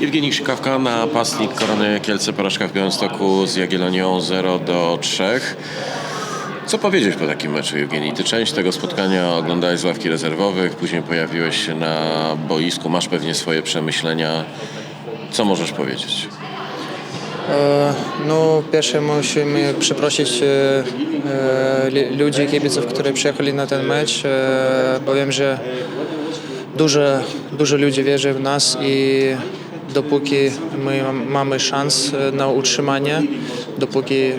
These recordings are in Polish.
Jewgenij Szykawka, napastnik Korony Kielce, porażka w Białymstoku z Jagiellonią 0 do 3. Co powiedzieć po takim meczu, Jewgenij? Ty część tego spotkania oglądałeś z ławki rezerwowych, później pojawiłeś się na boisku, masz pewnie swoje przemyślenia. Co możesz powiedzieć? E, No, pierwsze musimy przeprosić e, e, ludzi, kibiców, którzy przyjechali na ten mecz. Powiem, że dużo, dużo ludzi wierzy w nas i dopóki my mam- mamy szans e, na utrzymanie, dopóki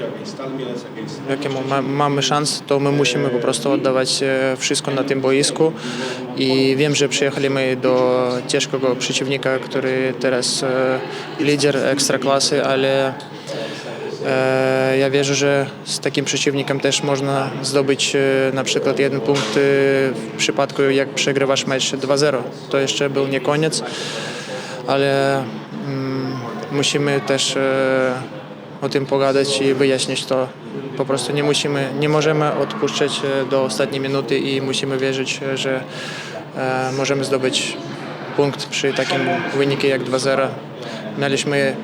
jakiemu ma, mamy szans, to my musimy po prostu oddawać e, wszystko na tym boisku i wiem, że przyjechaliśmy do ciężkiego przeciwnika, który teraz e, lider ekstraklasy, ale ja wierzę, że z takim przeciwnikiem też można zdobyć na przykład jeden punkt w przypadku jak przegrywasz mecz 2-0. To jeszcze był nie koniec, ale mm, musimy też e, o tym pogadać i wyjaśnić to. Po prostu nie musimy, nie możemy odpuszczać e, do ostatniej minuty i musimy wierzyć, e, że e, możemy zdobyć punkt przy takim wyniku jak 2-0. Mieliśmy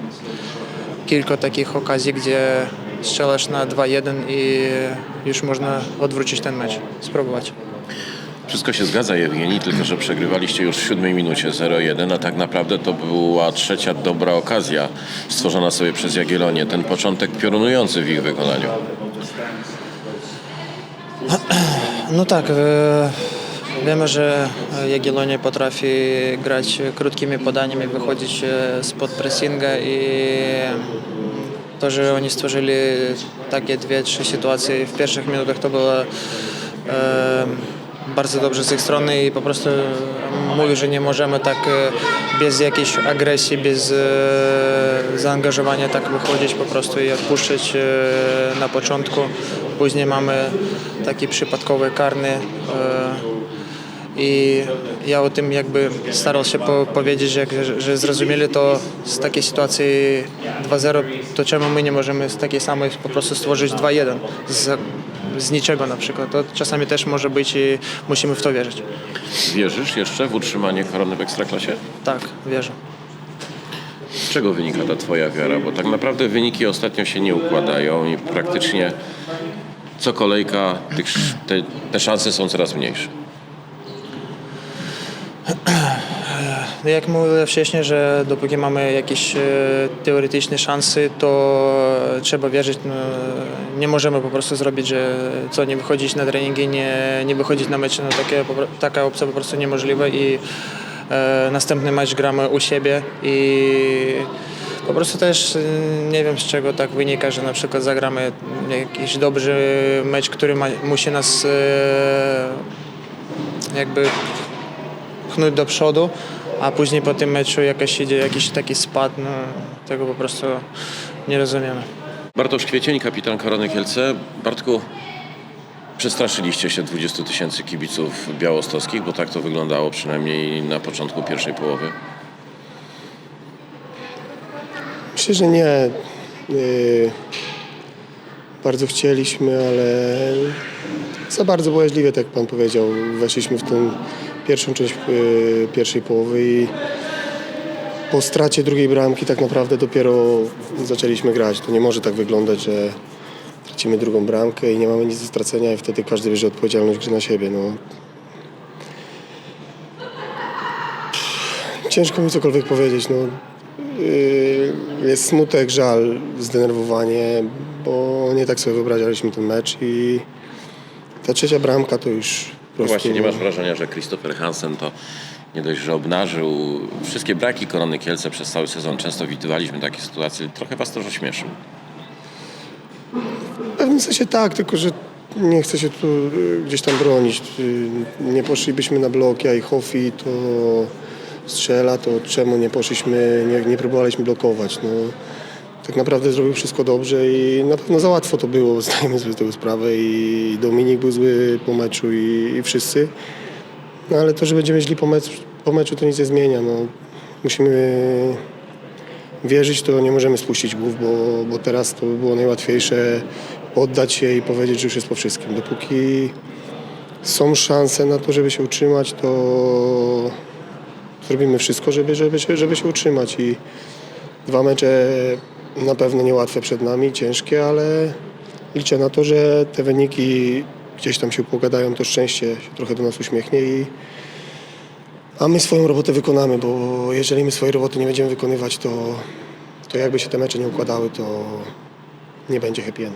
kilka takich okazji, gdzie strzelasz na 2-1 i już można odwrócić ten mecz, spróbować. Wszystko się zgadza, Jewgenij, tylko że przegrywaliście już w siódmej minucie 0-1, a tak naprawdę to była trzecia dobra okazja stworzona sobie przez Jagiellonię. Ten początek piorunujący w ich wykonaniu. No tak, e, wiemy, że Jagiellonia potrafi grać krótkimi podaniami, wychodzić e, spod pressinga i to, że oni stworzyli takie dwie, trzy sytuacje w pierwszych minutach to było e, bardzo dobrze z ich strony i po prostu mówię, że nie możemy tak e, bez jakiejś agresji, bez e, zaangażowania tak wychodzić po prostu i odpuszczać e, na początku. Później mamy taki przypadkowy karny e, i ja o tym jakby starał się po, powiedzieć, że, że zrozumieli to z takiej sytuacji 2-0, to czemu my nie możemy z takiej samej po prostu stworzyć 2-1 z, niczego na przykład. To czasami też może być i musimy w to wierzyć. Wierzysz jeszcze w utrzymanie korony w Ekstraklasie? Tak, wierzę. Z czego wynika ta twoja wiara? Bo tak naprawdę wyniki ostatnio się nie układają i praktycznie co kolejka tych, te, te szanse są coraz mniejsze. No jak mówiłem wcześniej, że dopóki mamy jakieś e, teoretyczne szanse, to trzeba wierzyć. No, nie możemy po prostu zrobić, że co, nie wychodzić na treningi, nie, nie wychodzić na mecze. No, takie, taka opcja po prostu niemożliwa i e, następny mecz gramy u siebie i po prostu też e, nie wiem z czego tak wynika, że na przykład zagramy jakiś dobry mecz, który ma, musi nas e, jakby pchnąć do przodu, a później po tym meczu jakaś idzie jakiś taki spad, no tego po prostu nie rozumiemy. Bartosz Kwiecień, kapitan Korony Kielce. Bartku, przestraszyliście się 20 tysięcy kibiców białostockich, bo tak to wyglądało przynajmniej na początku pierwszej połowy. Myślę, że nie. Yy, bardzo chcieliśmy, ale za bardzo bojaźliwie, tak jak Pan powiedział. Weszliśmy w tę pierwszą część yy, pierwszej połowy i po stracie drugiej bramki tak naprawdę dopiero zaczęliśmy grać. To nie może tak wyglądać, że tracimy drugą bramkę i nie mamy nic do stracenia i wtedy każdy bierze odpowiedzialność gry na siebie. No. Ciężko mi cokolwiek powiedzieć. No. Yy, Jest smutek, żal, zdenerwowanie, bo nie tak sobie wyobrażaliśmy ten mecz i ta trzecia bramka to już prostu... właśnie, nie masz wrażenia, że Christopher Hansen to nie dość, że obnażył wszystkie braki Korony Kielce przez cały sezon. Często widywaliśmy takie sytuacje. Trochę was to ośmieszył. W pewnym sensie tak, tylko że nie chcę się tu y, gdzieś tam bronić. Y, Nie poszlibyśmy na blok, ja i Hoffi to strzela, to czemu nie poszliśmy, nie, nie próbowaliśmy blokować. No, tak naprawdę zrobił wszystko dobrze i na pewno za łatwo to było, zdajemy sobie tego sprawę i Dominik był zły po meczu i, i wszyscy. No ale to, że będziemy źli po, mecz, po meczu to nic nie zmienia. No, musimy wierzyć, to nie możemy spuścić głów, bo, bo teraz to by było najłatwiejsze poddać się i powiedzieć, że już jest po wszystkim. Dopóki są szanse na to, żeby się utrzymać, to zrobimy wszystko, żeby, żeby, żeby się utrzymać i dwa mecze na pewno niełatwe przed nami, ciężkie, ale liczę na to, że te wyniki gdzieś tam się pogadają, to szczęście się trochę do nas uśmiechnie i a my swoją robotę wykonamy, bo jeżeli my swojej roboty nie będziemy wykonywać, to, to jakby się te mecze nie układały, to nie będzie happy.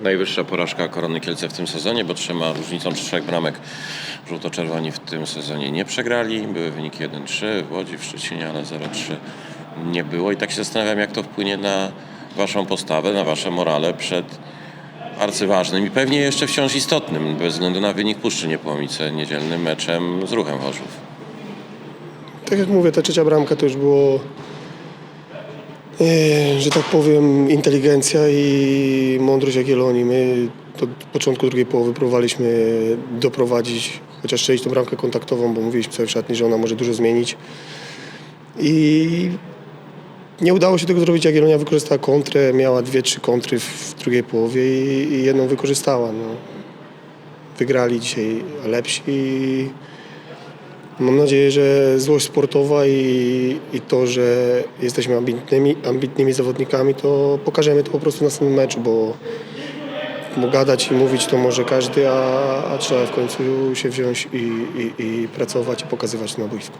Najwyższa porażka Korony Kielce w tym sezonie, bo trzema różnicą trzech bramek żółto-czerwoni w tym sezonie nie przegrali. Były wyniki 1-3 w Łodzi, w Szczecinie, ale 0-3 nie było. I tak się zastanawiam, jak to wpłynie na waszą postawę, na wasze morale przed arcyważnym i pewnie jeszcze wciąż istotnym, bez względu na wynik Puszczy Niepołomice, niedzielnym meczem z Ruchem Chorzów. Tak jak mówię, ta trzecia bramka to już było, e, że tak powiem, inteligencja i mądrość Jagiellonii. My do początku drugiej połowy próbowaliśmy doprowadzić, chociaż strzelić tą bramkę kontaktową, bo mówiliśmy sobie w szatni, że ona może dużo zmienić. I nie udało się tego zrobić. Jagiellonia wykorzystała kontrę, miała dwie, trzy kontry w drugiej połowie i, i jedną wykorzystała. No. Wygrali dzisiaj lepsi Mam nadzieję, że złość sportowa i, i to, że jesteśmy ambitnymi, ambitnymi zawodnikami, to pokażemy to po prostu w następnym meczu, bo, bo gadać i mówić to może każdy, a, a trzeba w końcu się wziąć i, i, i pracować i pokazywać na boisku.